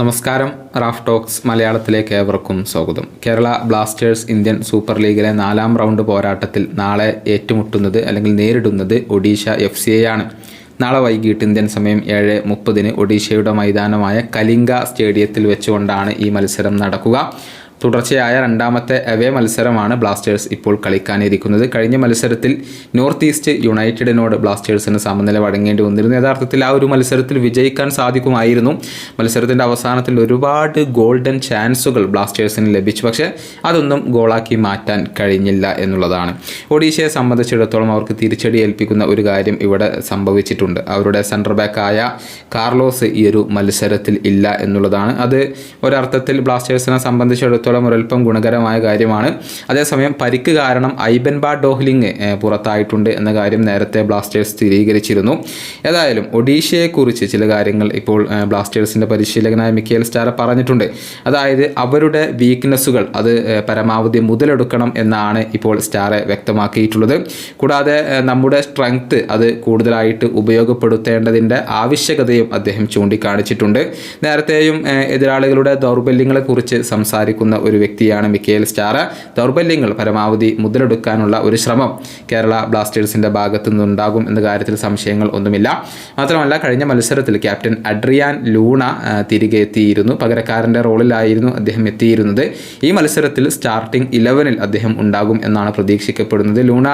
നമസ്കാരം. Raf talks മലയാളത്തിലേക്ക് ഏവർക്കും സ്വാഗതം. കേരള ബ്ലാസ്റ്റേഴ്സ് ഇന്ത്യൻ സൂപ്പർ ലീഗിലെ നാലാം റൗണ്ട് പോരാട്ടത്തിൽ നാളെ ഏറ്റുമുട്ടുന്നത് അല്ലെങ്കിൽ നേരിടുന്നത് ഒഡീഷ എഫ് ആണ് നാളെ വൈകിട്ട് ഇന്ത്യൻ സമയം ഏഴ് മുപ്പതിന് ഒഡീഷയുടെ മൈതാനമായ കലിംഗ സ്റ്റേഡിയത്തിൽ വെച്ചുകൊണ്ടാണ് ഈ മത്സരം നടക്കുക. തുടർച്ചയായ രണ്ടാമത്തെ അവേ മത്സരമാണ് ബ്ലാസ്റ്റേഴ്സ് ഇപ്പോൾ കളിക്കാനിരിക്കുന്നത്. കഴിഞ്ഞ മത്സരത്തിൽ നോർത്ത് ഈസ്റ്റ് യുണൈറ്റഡിനോട് ബ്ലാസ്റ്റേഴ്സിന് സമനില വഴങ്ങേണ്ടി വന്നിരുന്നു. യഥാർത്ഥത്തിൽ ആ ഒരു മത്സരത്തിൽ വിജയിക്കാൻ സാധിക്കുമായിരുന്നു. മത്സരത്തിന്റെ അവസാനത്തിൽ ഒരുപാട് ഗോൾഡൻ ചാൻസുകൾ ബ്ലാസ്റ്റേഴ്സിന് ലഭിച്ചു. പക്ഷേ അതൊന്നും ഗോളാക്കി മാറ്റാൻ കഴിഞ്ഞില്ല എന്നുള്ളതാണ്. ഒഡീഷയെ സംബന്ധിച്ചിടത്തോളം അവർക്ക് തിരിച്ചടി ഏൽപ്പിക്കുന്ന ഒരു കാര്യം ഇവിടെ സംഭവിച്ചിട്ടുണ്ട്. അവരുടെ സെൻട്രർ ബാക്കായ കാർലോസ് ഈ ഒരു മത്സരത്തിൽ ഇല്ല എന്നുള്ളതാണ്. അത് ഒരർത്ഥത്തിൽ ബ്ലാസ്റ്റേഴ്സിനെ സംബന്ധിച്ചിടത്തോളം ഒരൽപ്പം ഗുണകരമായ കാര്യമാണ്. അതേസമയം പരിക്ക് കാരണം ഐബൻബാ ഡോഹ്ലിംഗ് പുറത്തായിട്ടുണ്ട് എന്ന കാര്യം നേരത്തെ ബ്ലാസ്റ്റേഴ്സ് സ്ഥിരീകരിച്ചിരുന്നു. ഏതായാലും ഒഡീഷയെക്കുറിച്ച് ചില കാര്യങ്ങൾ ഇപ്പോൾ ബ്ലാസ്റ്റേഴ്സിന്റെ പരിശീലകനായ മിക്കേൽ സ്റ്റാര പറഞ്ഞിട്ടുണ്ട്. അതായത് അവരുടെ വീക്ക്നെസ്സുകൾ അത് പരമാവധി മുതലെടുക്കണം എന്നാണ് ഇപ്പോൾ സ്റ്റാറെ വ്യക്തമാക്കിയിട്ടുള്ളത്. കൂടാതെ നമ്മുടെ സ്ട്രെങ്ത്ത് അത് കൂടുതലായിട്ട് ഉപയോഗപ്പെടുത്തേണ്ടതിന്റെ ആവശ്യകതയും അദ്ദേഹം ചൂണ്ടിക്കാണിച്ചിട്ടുണ്ട്. നേരത്തെയും എതിരാളികളുടെ ദൗർബല്യങ്ങളെക്കുറിച്ച് സംസാരിക്കുന്ന ഒരു വ്യക്തിയാണ് മിക്കേൽ സ്റ്റാർ ദൗർബല്യങ്ങൾ പരമാവധി മുതലെടുക്കാനുള്ള ഒരു ശ്രമം കേരള ബ്ലാസ്റ്റേഴ്സിന്റെ ഭാഗത്തു നിന്നുണ്ടാകും എന്ന കാര്യത്തിൽ സംശയങ്ങൾ ഒന്നുമില്ല. മാത്രമല്ല കഴിഞ്ഞ മത്സരത്തിൽ ക്യാപ്റ്റൻ അഡ്രിയാൻ ലൂണ തിരികെ എത്തിയിരുന്നു. പകരക്കാരന്റെ റോളിലായിരുന്നു അദ്ദേഹം എത്തിയിരുന്നത്. ഈ മത്സരത്തിൽ സ്റ്റാർട്ടിംഗ് ഇലവനിൽ അദ്ദേഹം ഉണ്ടാകും എന്നാണ് പ്രതീക്ഷിക്കപ്പെടുന്നത്. ലൂണ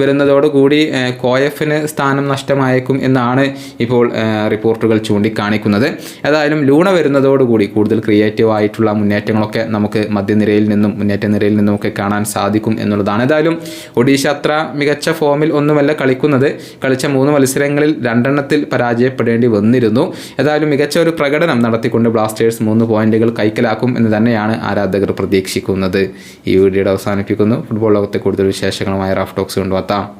വരുന്നതോടുകൂടി കോയഫിന് സ്ഥാനം നഷ്ടമായേക്കും എന്നാണ് ഇപ്പോൾ റിപ്പോർട്ടുകൾ ചൂണ്ടിക്കാണിക്കുന്നത്. ഏതായാലും ലൂണ വരുന്നതോടുകൂടി കൂടുതൽ ക്രിയേറ്റീവ് ആയിട്ടുള്ള മുന്നേറ്റങ്ങളൊക്കെ നമുക്ക് മധ്യനിരയിൽ നിന്നും മുന്നേറ്റ നിരയിൽ നിന്നുമൊക്കെ കാണാൻ സാധിക്കും എന്നുള്ളതാണ്. ഏതായാലും ഒഡീഷ അത്ര മികച്ച ഫോമിൽ ഒന്നുമല്ല കളിക്കുന്നത്. കളിച്ച മൂന്ന് മത്സരങ്ങളിൽ രണ്ടെണ്ണത്തിൽ പരാജയപ്പെടേണ്ടി വന്നിരുന്നു. ഏതായാലും മികച്ച ഒരു പ്രകടനം നടത്തിക്കൊണ്ട് ബ്ലാസ്റ്റേഴ്സ് മൂന്ന് പോയിന്റുകൾ കൈക്കലാക്കും എന്ന് തന്നെയാണ് ആരാധകർ പ്രതീക്ഷിക്കുന്നത്. ഈ വീഡിയോയുടെ അവസാനിപ്പിക്കുന്നു. ഫുട്ബോൾ ലോകത്തെ കൂടുതൽ വിശേഷങ്ങളുമായി റാഫ് ടോക്സ് കൊണ്ടുവത്താം.